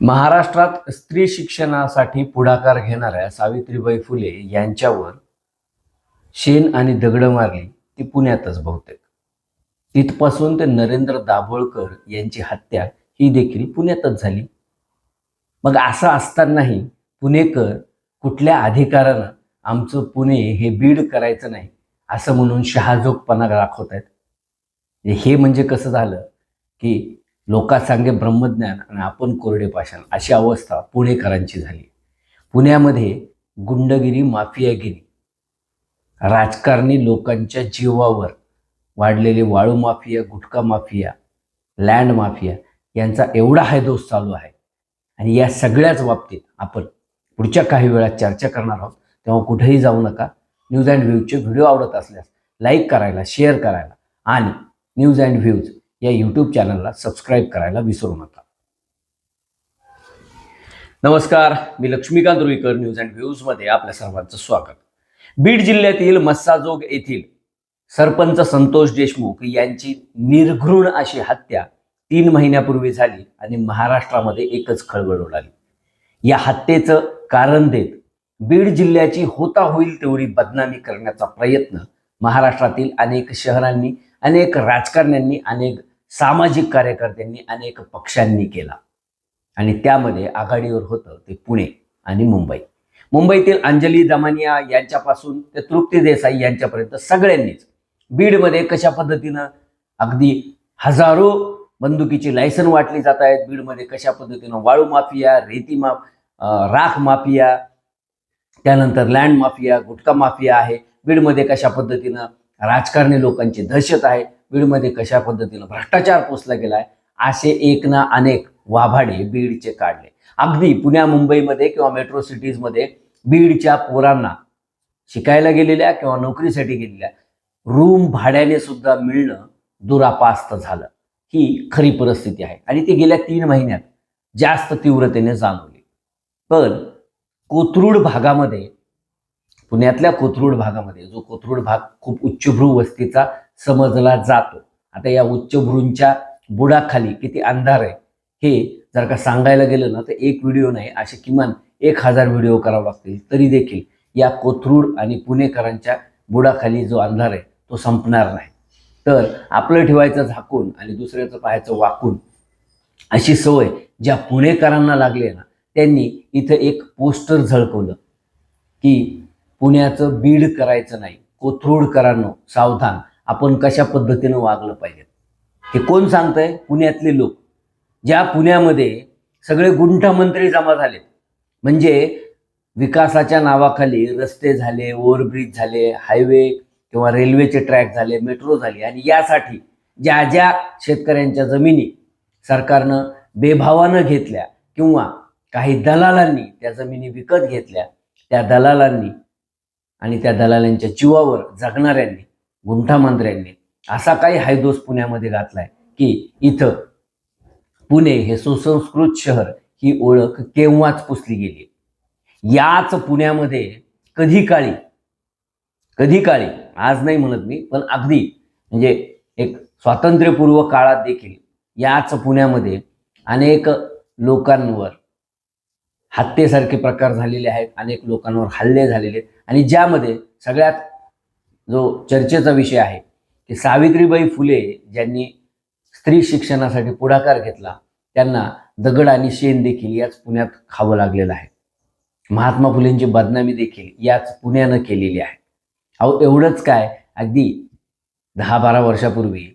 महाराष्ट्रात स्त्री शिक्षणासाठी पुढाकार घेणाऱ्या सावित्रीबाई फुले यांच्यावर शेण आणि दगडं मारली ती पुण्यातच बहुतेक. तिथपासून ते नरेंद्र दाभोळकर यांची हत्या ही देखील पुण्यातच झाली. मग असं असतानाही पुणेकर कुठल्या अधिकारानं आमचं पुणे हे बीड करायचं नाही असं म्हणून शहाजोगपणा दाखवत आहेत हे म्हणजे कसं झालं की लोकात सांगे ब्रह्मज्ञान आणि आपण कोरडे पाषाण. अशी अवस्था पुणेकरांची झाली. पुण्यामध्ये गुंडगिरी माफियागिरी राजकारणी लोकांच्या जीवावर वाढलेले वाळू mafia gutkha mafia land mafia यांचा एवढा हायदोस चालू आहे. आणि या सगळ्याच बाबतीत आपण पुढच्या काही वेळात चर्चा करणार आहोत. तेव्हा कुठेही जाऊ नका. न्यूज अँड व्ह्यूजचे व्हिडिओ आवडत असल्यास लाईक करायला शेअर करायला आणि न्यूज अँड व्ह्यूज या यूट्यूब चॅनलला सबस्क्राईब करायला विसरू नका. नमस्कार मी लक्ष्मीकांत रुईकर न्यूज अँड व्ह्यूजमध्ये आपल्या सर्वांचं स्वागत. बीड जिल्ह्यातील मस्साजोग येथील सरपंच संतोष देशमुख यांची निर्घृण अशी हत्या तीन महिन्यापूर्वी झाली आणि महाराष्ट्रामध्ये एकच खळबळ उडाली. या हत्येचं कारण देत बीड जिल्ह्याची होता होईल तेवढी बदनामी करण्याचा प्रयत्न महाराष्ट्रातील अनेक शहरांनी अनेक राजकारण्यांनी अनेक सामाजिक कार्यकर्त्यांनी अनेक पक्षांनी केला. आणि त्यामध्ये आघाडीवर होतं ते पुणे आणि मुंबई. मुंबईतील अंजली दमानिया यांच्यापासून ते तृप्ती देसाई यांच्यापर्यंत सगळ्यांनीच बीडमध्ये कशा पद्धतीनं अगदी हजारो बंदुकीची लायसन वाटली जात आहेत बीडमध्ये कशा पद्धतीनं वाळू माफिया रेती मा राख माफिया त्यानंतर लँड माफिया गुटखा माफिया आहे बीडमध्ये कशा पद्धतीनं राजकारणी लोकांची दहशत आहे बीडमध्ये कशा पद्धतीनं भ्रष्टाचार पोचला गेलाय असे एक ना अनेक वाभाडे बीडचे काढले. अगदी पुण्या मुंबईमध्ये किंवा मेट्रो सिटीजमध्ये बीडच्या पोरांना शिकायला गेलेल्या किंवा नोकरीसाठी गेलेल्या रूम भाड्याने सुद्धा मिळणं दुरापास्त झालं. ही खरी परिस्थिती आहे. आणि ती गेल्या तीन महिन्यात जास्त तीव्रतेने जाणवली. पण कोथरूड भागामध्ये पुण्यातल्या कोथरूड भागामध्ये जो कोथरूड भाग खूप उच्चभ्रू वस्तीचा समजला जातो. आता या उच्चभ्रूंच्या बुडाखाली किती अंधार आहे हे जर का सांगायला गेलं ना तर एक व्हिडिओ नाही असे किमान एक हजार व्हिडिओ करावे लागतील. तरी देखील या कोथरूड आणि पुणेकरांच्या बुडाखाली जो अंधार आहे तो संपणार नाही. तर आपलं ठेवायचं झाकून आणि दुसऱ्याचं पाहायचं वाकून अशी सवय ज्या पुणेकरांना लागली आहे ना त्यांनी इथं एक पोस्टर झळकवलं की पुण्याचं बीड करायचं नाही कोथरूडकरांनो सावधान. आपण कशा पद्धतीनं वागलं पाहिजे? हे कोण सांगतंय? पुण्यातले लोक. ज्या पुण्यामध्ये सगळे गुंठामंत्री जमा झालेत. म्हणजे विकासाच्या नावाखाली रस्ते झाले ओव्हरब्रिज झाले हायवे किंवा रेल्वेचे ट्रॅक झाले मेट्रो झाली. आणि यासाठी ज्या ज्या शेतकऱ्यांच्या जमिनी सरकारनं बेभावानं घेतल्या किंवा काही दलालांनी त्या जमिनी विकत घेतल्या त्या दलालांनी आणि त्या दलालांच्या जीवावर जगणाऱ्यांनी गुंठामंत्र्यांनी असा काही हायदोस पुण्यामध्ये घातलाय की इथं पुणे हे सुसंस्कृत शहर ही ओळख केव्हाच पुसली गेली? याच पुण्यामध्ये कधी काळी कधी काळी आज नाही म्हणत मी पण अगदी म्हणजे एक स्वातंत्र्यपूर्व काळात देखील याच पुण्यामध्ये अनेक लोकांवर हत्येसारखे प्रकार झालेले आहेत अनेक लोकांवर हल्ले झालेले आहेत आणि ज्यामध्ये सगळ्यात जो चर्चेचा विषय आहे की सावित्रीबाई फुले ज्यांनी स्त्री शिक्षणासाठी पुढाकार घेतला त्यांना दगड आणि शेण देखील याच पुण्यात खावं लागलेलं आहे. महात्मा फुलेंची बदनामी देखील याच पुण्यानं केलेली आहे. अहो एवढंच काय अगदी दहा बारा वर्षापूर्वी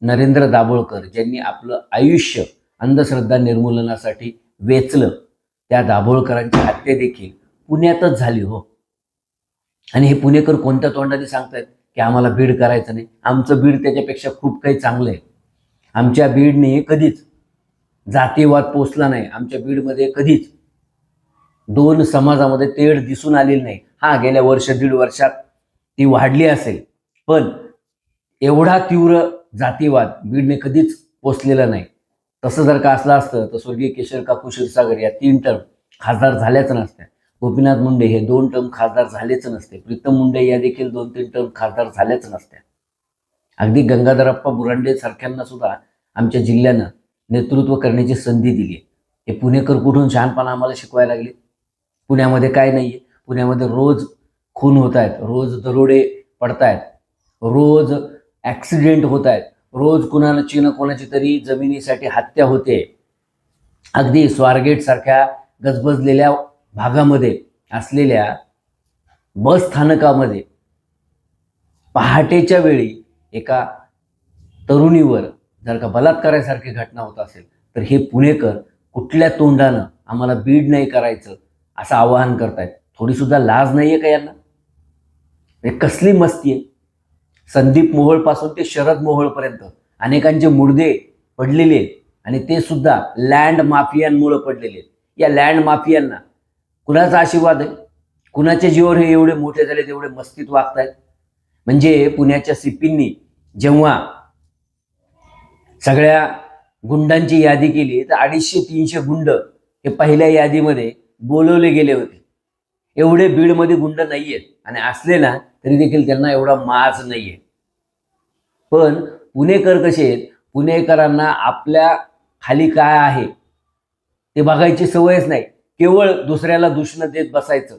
नरेंद्र दाभोळकर ज्यांनी आपलं आयुष्य अंधश्रद्धा निर्मूलनासाठी वेचलं त्या दाभोळकरांची हत्या देखील पुण्यातच झाली हो. आणि हे पुणेकर कोणत्या तोंडाने सांगतायत? की आम्हाला बीड करायचं नाही. आमचं बीड त्याच्यापेक्षा खूप काही चांगलं आहे. आमच्या बीडने कधीच जातीवाद पोचला नाही. आमच्या बीडमध्ये कधीच दोन समाजामध्ये तेढ दिसून आलेली नाही. हा गेल्या वर्ष दीड वर्षात ती वाढली असेल. पण एवढा तीव्र जातीवाद बीडने कधीच पोचलेला नाही. तसं जर का असलं असतं तर स्वर्गीय केशर काकू क्षीरसागर या तीन टर्म खासदार झाल्याच नसत्या गोपीनाथ मुंडे हे दोन टर्म खासदार झालेच नसते. प्रीतम मुंडे या देखील दोन तीन टर्म खासदार झाल्याच नसत्या अगदी गंगाधरप्पा बुरांडे सारख्यांना सुद्धा आमच्या जिल्ह्यानं नेतृत्व करण्याची संधी दिली हे पुणेकर कुठून शहाणपणा आम्हाला शिकवायला लागले? पुण्यामध्ये काय नाही आहे पुण्यामध्ये रोज खून होत आहेत रोज दरोडे पडतायत रोज ॲक्सिडेंट होत आहेत रोज कुणाची ना कोणाची तरी जमिनीसाठी हत्या होते. अगदी स्वारगेटसारख्या गजबजलेल्या भागामध्ये असलेल्या बस स्थानकामध्ये पहाटेच्या वेळी एका तरुणीवर जर का बलात्कारासारखी घटना होत असेल तर हे पुणेकर कुठल्या तोंडानं आम्हाला बीड नाही करायचं असं आवाहन करतायत? थोडीसुद्धा लाज नाही आहे का यांना? हे कसली मस्ती आहे? संदीप मोहोळपासून ते शरद मोहोळपर्यंत अनेकांचे मुर्दे पडलेले आहेत आणि ते सुद्धा लँड माफियांमुळं पडलेले आहेत. या लँड माफियांना कुणाचा आशीर्वाद आहे? कुणाच्या जीवावर हे एवढे मोठे झाले तेवढे मस्तीत वागतायत? म्हणजे पुण्याच्या सिपींनी जेव्हा सगळ्या गुंडांची यादी केली तर अडीचशे तीनशे गुंड हे पहिल्या यादीमध्ये बोलवले गेले होते. एवढे बीडमध्ये गुंड नाहीयेत आणि असले ना तरी देखील त्यांना एवढा माज नाहीये. पण पुणेकर कसे आहेत. पुणेकरांना आपल्या खाली काय आहे ते बघायची सवयच नाही. केवळ दुसऱ्याला दूषणं देत बसायचं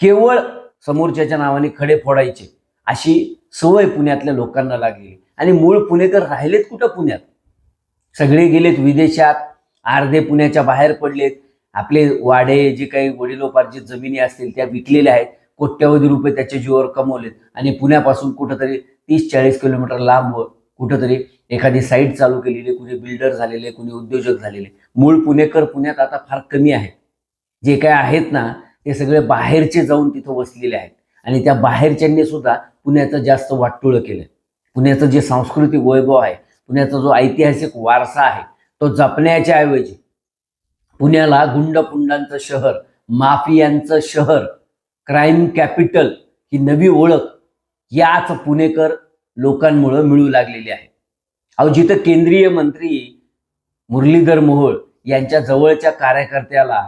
केवळ समोरच्याच्या नावाने खडे फोडायचे अशी सवय पुण्यातल्या लोकांना लागली आणि मूळ पुणेकर राहिलेत कुठं पुण्यात? सगळे गेलेत विदेशात अर्धे पुण्याच्या बाहेर पडलेत. आपले वाडे जे काही वडिलोपार्जित जमिनी असतील त्या विकलेल्या आहेत कोट्यवधी रुपये त्याच्या जीवावर कमवलेत. आणि पुण्यापासून कुठंतरी तीस चाळीस किलोमीटर लांब कुठंतरी एखादी साईट चालू केलेली कुणी बिल्डर झालेले कुणी उद्योजक झालेले. मूळ पुणेकर पुण्यात आता फार कमी आहेत. जे काय आहेत ना ते सगळे बाहेरचे जाऊन तिथं वसलेले आहेत. आणि त्या बाहेरच्यांनी सुद्धा पुण्याचं जास्त वाटोळं केलं पुण्याचं जे सांस्कृतिक वैभव आहे पुण्याचा जो ऐतिहासिक वारसा आहे तो जपण्याच्या ऐवजी पुण्याला गुंडपुंडांचं शहर माफियांचं शहर क्राईम कॅपिटल ही नवी ओळख याच पुणेकर लोकांमुळं मिळू लागलेली आहे. अहो जिथं केंद्रीय मंत्री मुरलीधर मोहोळ यांच्या जवळच्या कार्यकर्त्याला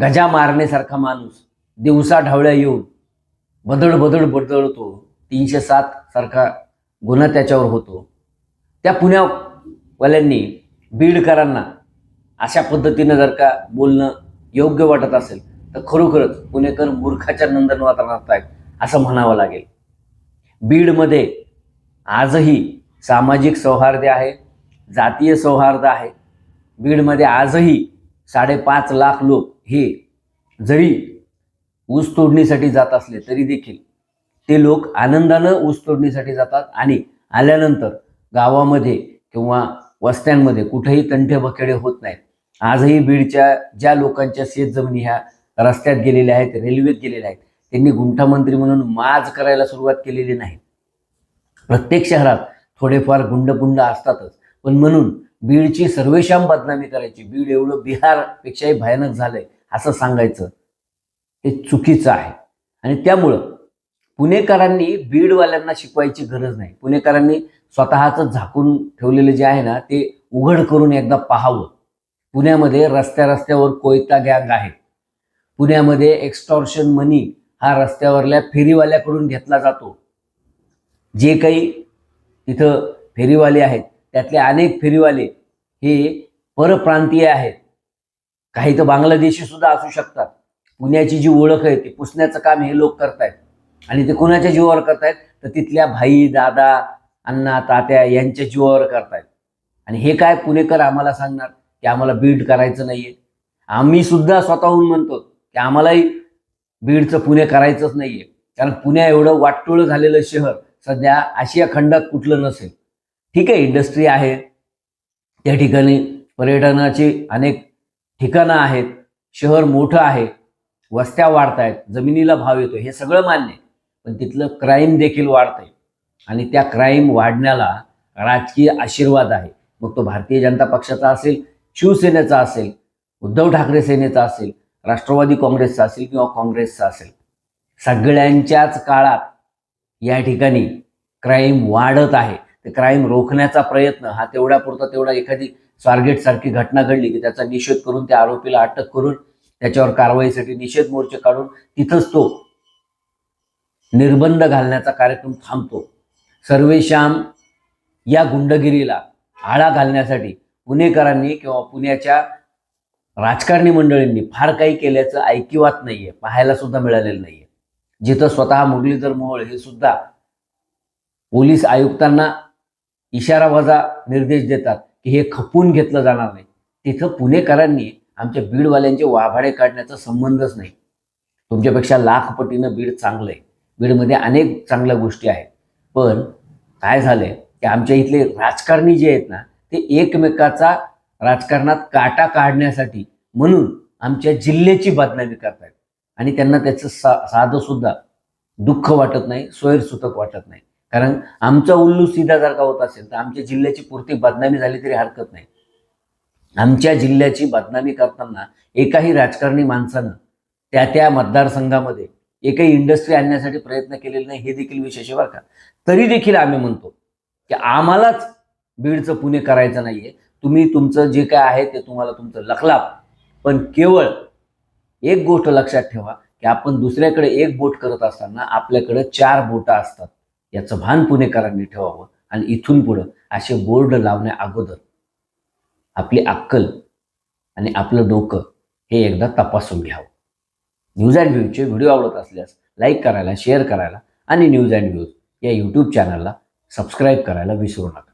गजा मारण्यासारखा माणूस दिवसा ढावळ्या येऊन बदड बदड बदळतो. तीनशे सात सारखा गुन्हा त्याच्यावर होतो. त्या पुण्यावाल्यांनी बीडकरांना अशा पद्धतीनं जर का बोलणं योग्य वाटत असेल तर खरोखरच पुणेकर मूर्खाच्या नंदन वातावरणात आहेत असं म्हणावं लागेल. बीडमध्ये आजही सामाजिक सौहार्द आहे जातीय सौहार्द आहे. बीडमध्ये आजही साडेपाच लाख लोक हे जरी ऊस तोडणीसाठी जात असले तरी देखील ते लोक आनंदानं ऊस तोडणीसाठी जातात आणि आल्यानंतर गावामध्ये किंवा वस्त्यांमध्ये कुठेही तंटे बखेडे होत नाहीत. आजही बीडच्या ज्या लोकांच्या शेतजमिनी ह्या रस्त्यात गेलेल्या आहेत रेल्वेत गेलेल्या आहेत त्यांनी गुंठामंत्री म्हणून माज करायला सुरुवात केलेली नाही. प्रत्येक शहरात थोडेफार गुंडपुंड असतातच. पण म्हणून बीडची सर्वेशाम बदनामी करायची. बीड एवढं बिहारपेक्षाही भयानक झालंय. असं सांगायचं. हे चुकीचं आहे. आणि त्यामुळं पुणेकरांनी बीडवाल्यांना शिकवायची गरज नाही. पुणेकरांनी स्वतःचं झाकून ठेवलेलं जे आहे ना ते उघड करून एकदा पाहावं. पुण्यामध्ये रस्त्या रस्त्यावर कोयता गँग आहे. पुण्यामध्ये एक्स्टॉर्शन मनी हा रस्त्यावरल्या फेरीवाल्याकडून घेतला जातो. जे काही तिथं फेरीवाले आहेत त्यातले अनेक फेरीवाले हे परप्रांतीय आहेत. काही तर बांगलादेशी सुद्धा असू शकतात. पुण्याची जी ओळख आहे ती पुसण्याचं काम हे लोक करतायत. आणि ते कुणाच्या जीवावर करतायत? तर तिथल्या भाई दादा अण्णा तात्या यांच्या जीवावर करतायत. आणि हे काय पुणेकर आम्हाला सांगणार? की आम्हाला बीड करायचं नाहीये. आम्ही सुद्धा स्वतःहून म्हणतो की आम्हालाही बीडचं पुणे करायचंच नाहीये. कारण पुण्या एवढं वाटोळं झालेलं शहर सध्या आशिया खंडात कुठलं नसेल. ठीक आहे इंडस्ट्री आहे. त्या ठिकाणी पर्यटनाची अनेक ठिकाणं आहेत शहर मोठं आहे वस्त्या वाढत आहेत जमिनीला भाव येतो हे सगळं मान्य आहे. पण तिथलं क्राईम देखील वाढतंय. आणि त्या क्राईम वाढण्याला राजकीय आशीर्वाद आहे. मग तो भारतीय जनता पक्षाचा असेल शिवसेनेचा असेल उद्धव ठाकरे सेनेचा असेल राष्ट्रवादी काँग्रेसचा असेल किंवा काँग्रेसचा असेल सगळ्यांच्याच काळात या ठिकाणी क्राईम वाढत आहे. ते क्राईम रोखण्याचा प्रयत्न हा तेवढ्यापुरता तेवढा एखादी स्वारगेट सारखी घटना घडली की त्याचा निषेध करून त्या आरोपीला अटक करून त्याच्यावर कारवाईसाठी निषेध मोर्चे काढून तिथंच तो निर्बंध घालण्याचा कार्यक्रम थांबतो. सर्वेशाम या गुंडगिरीला आळा घालण्यासाठी पुणेकरांनी किंवा पुण्याच्या राजकारणी मंडळींनी फार काही केल्याचं ऐकिवात नाहीये पाहायला सुद्धा मिळालेलं नाहीये. जिथं स्वतः मुरलीधर मोहोळ हे सुद्धा पोलीस आयुक्तांना इशारावाजा निर्देश देतात हे खपून घेतलं जाणार नाही. तिथं पुणेकरांनी आमच्या बीडवाल्यांचे वाभाडे काढण्याचा संबंधच नाही. तुमच्यापेक्षा लाख पटीनं बीड चांगलं आहे बीडमध्ये अनेक चांगल्या गोष्टी आहेत. पण काय झालंय की आमच्या इथले राजकारणी जे आहेत ना ते एकमेकाचा राजकारणात काटा काढण्यासाठी म्हणून आमच्या जिल्ह्याची बदनामी करतायत. आणि त्यांना त्याचं सा साधं सुद्धा दुःख वाटत नाही सोयरसुतक वाटत नाही. कारण आमचा उल्लू सीधा जर का होत असेल तर आमच्या जिल्ह्याची पुरती बदनामी झाली तरी हरकत नाही. आमच्या जिल्ह्याची बदनामी करताना एकाही राजकारणी माणसानं त्या त्या मतदारसंघामध्ये एकही इंडस्ट्री आणण्यासाठी प्रयत्न केलेले नाही हे देखील विशेष बरं का. तरी देखील आम्ही म्हणतो की आम्हालाच बीडचं पुणे करायचं नाहीये. तुम्ही तुमचं जे काय आहे ते तुम्हाला तुमचं लखलाप. पण केवळ एक गोष्ट लक्षात ठेवा की आपण दुसऱ्याकडे एक बोट करत असताना आपल्याकडे चार बोटं असतात. याचं भान पुणेकरांनी ठेवावं आणि इथून पुढं असे बोर्ड लावण्या अगोदर आपली अक्कल आणि आपलं डोकं हे एकदा तपासून घ्यावं. न्यूज अँड व्ह्यूजचे व्हिडिओ आवडत असल्यास लाईक करायला शेअर करायला आणि न्यूज अँड व्ह्यूज या यूट्यूब चॅनलला सबस्क्राईब करायला विसरू नका.